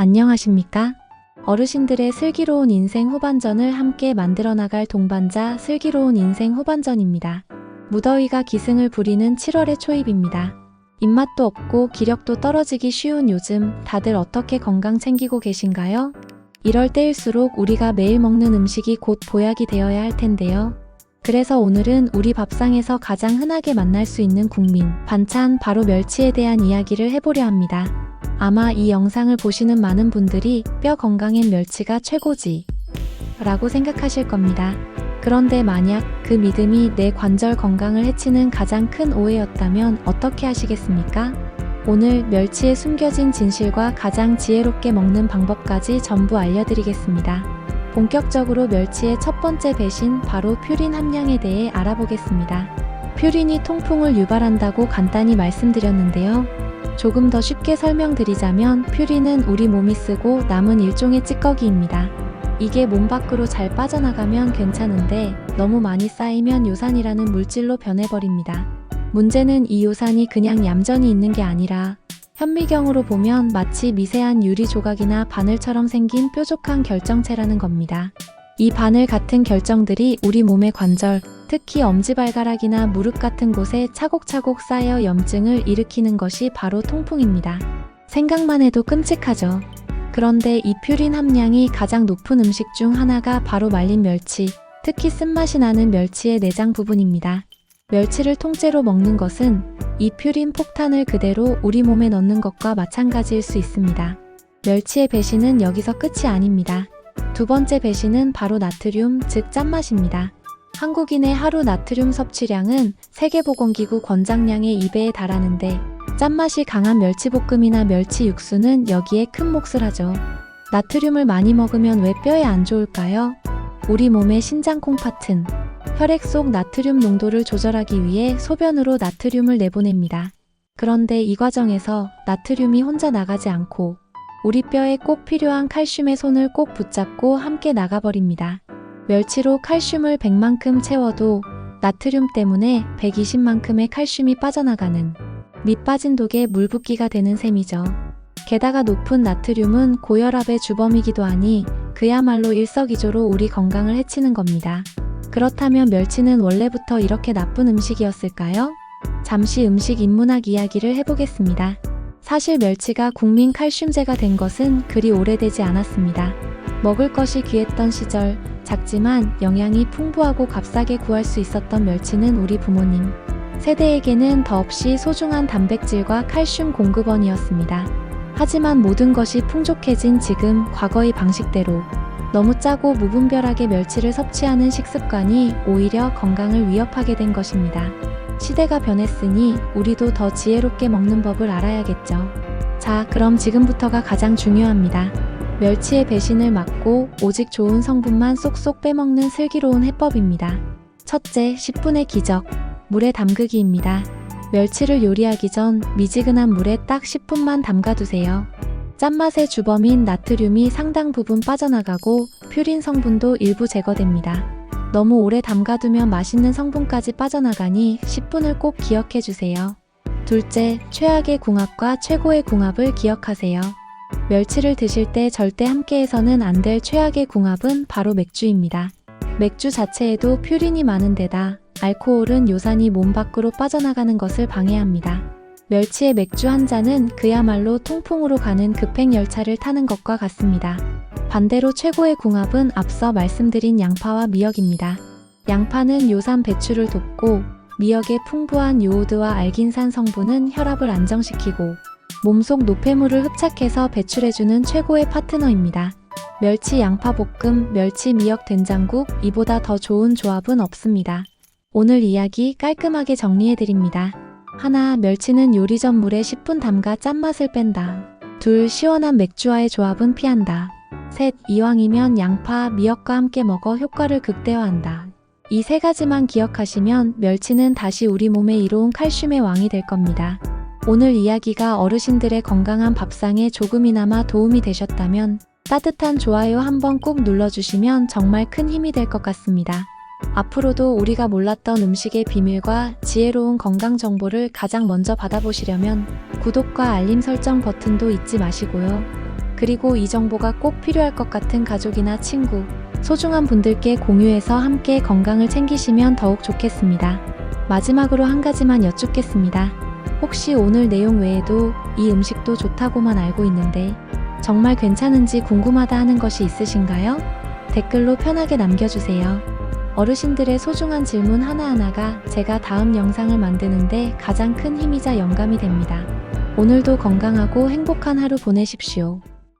안녕하십니까? 어르신들의 슬기로운 인생 후반전을 함께 만들어 나갈 동반자 슬기로운 인생 후반전입니다. 무더위가 기승을 부리는 7월의 초입입니다. 입맛도 없고 기력도 떨어지기 쉬운 요즘 다들 어떻게 건강 챙기고 계신가요? 이럴 때일수록 우리가 매일 먹는 음식이 곧 보약이 되어야 할 텐데요. 그래서 오늘은 우리 밥상에서 가장 흔하게 만날 수 있는 국민 반찬 바로 멸치에 대한 이야기를 해보려 합니다. 아마 이 영상을 보시는 많은 분들이 뼈 건강엔 멸치가 최고지 라고 생각하실 겁니다. 그런데 만약 그 믿음이 내 관절 건강을 해치는 가장 큰 오해였다면 어떻게 하시겠습니까? 오늘 멸치에 숨겨진 진실과 가장 지혜롭게 먹는 방법까지 전부 알려드리겠습니다. 본격적으로 멸치의 첫 번째 배신 바로 퓨린 함량에 대해 알아보겠습니다. 퓨린이 통풍을 유발한다고 간단히 말씀드렸는데요. 조금 더 쉽게 설명드리자면 퓨린은 우리 몸이 쓰고 남은 일종의 찌꺼기입니다. 이게 몸 밖으로 잘 빠져나가면 괜찮은데 너무 많이 쌓이면 요산이라는 물질로 변해버립니다. 문제는 이 요산이 그냥 얌전히 있는 게 아니라 현미경으로 보면 마치 미세한 유리 조각이나 바늘처럼 생긴 뾰족한 결정체라는 겁니다. 이 바늘 같은 결정들이 우리 몸의 관절, 특히 엄지발가락이나 무릎 같은 곳에 차곡차곡 쌓여 염증을 일으키는 것이 바로 통풍입니다. 생각만 해도 끔찍하죠. 그런데 이 퓨린 함량이 가장 높은 음식 중 하나가 바로 말린 멸치, 특히 쓴맛이 나는 멸치의 내장 부분입니다. 멸치를 통째로 먹는 것은 이 퓨린 폭탄을 그대로 우리 몸에 넣는 것과 마찬가지일 수 있습니다. 멸치의 배신은 여기서 끝이 아닙니다. 두 번째 배신은 바로 나트륨, 즉 짠맛입니다. 한국인의 하루 나트륨 섭취량은 세계보건기구 권장량의 2배에 달하는데 짠맛이 강한 멸치볶음이나 멸치 육수는 여기에 큰 몫을 하죠. 나트륨을 많이 먹으면 왜 뼈에 안 좋을까요? 우리 몸의 신장 콩팥은 혈액 속 나트륨 농도를 조절하기 위해 소변으로 나트륨을 내보냅니다. 그런데 이 과정에서 나트륨이 혼자 나가지 않고 우리 뼈에 꼭 필요한 칼슘의 손을 꼭 붙잡고 함께 나가버립니다. 멸치로 칼슘을 100만큼 채워도 나트륨 때문에 120만큼의 칼슘이 빠져나가는 밑 빠진 독에 물 붓기가 되는 셈이죠. 게다가 높은 나트륨은 고혈압의 주범이기도 하니 그야말로 일석이조로 우리 건강을 해치는 겁니다. 그렇다면 멸치는 원래부터 이렇게 나쁜 음식이었을까요? 잠시 음식 인문학 이야기를 해보겠습니다. 사실 멸치가 국민 칼슘제가 된 것은 그리 오래되지 않았습니다. 먹을 것이 귀했던 시절, 작지만 영양이 풍부하고 값싸게 구할 수 있었던 멸치는 우리 부모님 세대에게는 더없이 소중한 단백질과 칼슘 공급원이었습니다. 하지만 모든 것이 풍족해진 지금 과거의 방식대로 너무 짜고 무분별하게 멸치를 섭취하는 식습관이 오히려 건강을 위협하게 된 것입니다. 시대가 변했으니 우리도 더 지혜롭게 먹는 법을 알아야겠죠. 자, 그럼 지금부터가 가장 중요합니다. 멸치의 배신을 막고 오직 좋은 성분만 쏙쏙 빼먹는 슬기로운 해법입니다. 첫째, 10분의 기적. 물에 담그기입니다. 멸치를 요리하기 전 미지근한 물에 딱 10분만 담가두세요. 짠맛의 주범인 나트륨이 상당 부분 빠져나가고 퓨린 성분도 일부 제거됩니다. 너무 오래 담가두면 맛있는 성분까지 빠져나가니 10분을 꼭 기억해 주세요. 둘째, 최악의 궁합과 최고의 궁합을 기억하세요. 멸치를 드실 때 절대 함께해서는 안 될 최악의 궁합은 바로 맥주입니다. 맥주 자체에도 퓨린이 많은 데다 알코올은 요산이 몸 밖으로 빠져나가는 것을 방해합니다. 멸치의 맥주 한 잔은 그야말로 통풍으로 가는 급행 열차를 타는 것과 같습니다. 반대로 최고의 궁합은 앞서 말씀드린 양파와 미역입니다. 양파는 요산 배출을 돕고 미역의 풍부한 요오드와 알긴산 성분은 혈압을 안정시키고 몸속 노폐물을 흡착해서 배출해주는 최고의 파트너입니다. 멸치 양파 볶음, 멸치 미역 된장국, 이보다 더 좋은 조합은 없습니다. 오늘 이야기 깔끔하게 정리해드립니다. 하나, 멸치는 요리 전 물에 10분 담가 짠맛을 뺀다. 둘, 시원한 맥주와의 조합은 피한다. 셋, 이왕이면 양파, 미역과 함께 먹어 효과를 극대화한다. 이 세 가지만 기억하시면 멸치는 다시 우리 몸에 이로운 칼슘의 왕이 될 겁니다. 오늘 이야기가 어르신들의 건강한 밥상에 조금이나마 도움이 되셨다면 따뜻한 좋아요 한번 꼭 눌러주시면 정말 큰 힘이 될 것 같습니다. 앞으로도 우리가 몰랐던 음식의 비밀과 지혜로운 건강 정보를 가장 먼저 받아보시려면 구독과 알림 설정 버튼도 잊지 마시고요. 그리고 이 정보가 꼭 필요할 것 같은 가족이나 친구, 소중한 분들께 공유해서 함께 건강을 챙기시면 더욱 좋겠습니다. 마지막으로 한 가지만 여쭙겠습니다. 혹시 오늘 내용 외에도 이 음식도 좋다고만 알고 있는데 정말 괜찮은지 궁금하다 하는 것이 있으신가요? 댓글로 편하게 남겨주세요. 어르신들의 소중한 질문 하나하나가 제가 다음 영상을 만드는데 가장 큰 힘이자 영감이 됩니다. 오늘도 건강하고 행복한 하루 보내십시오.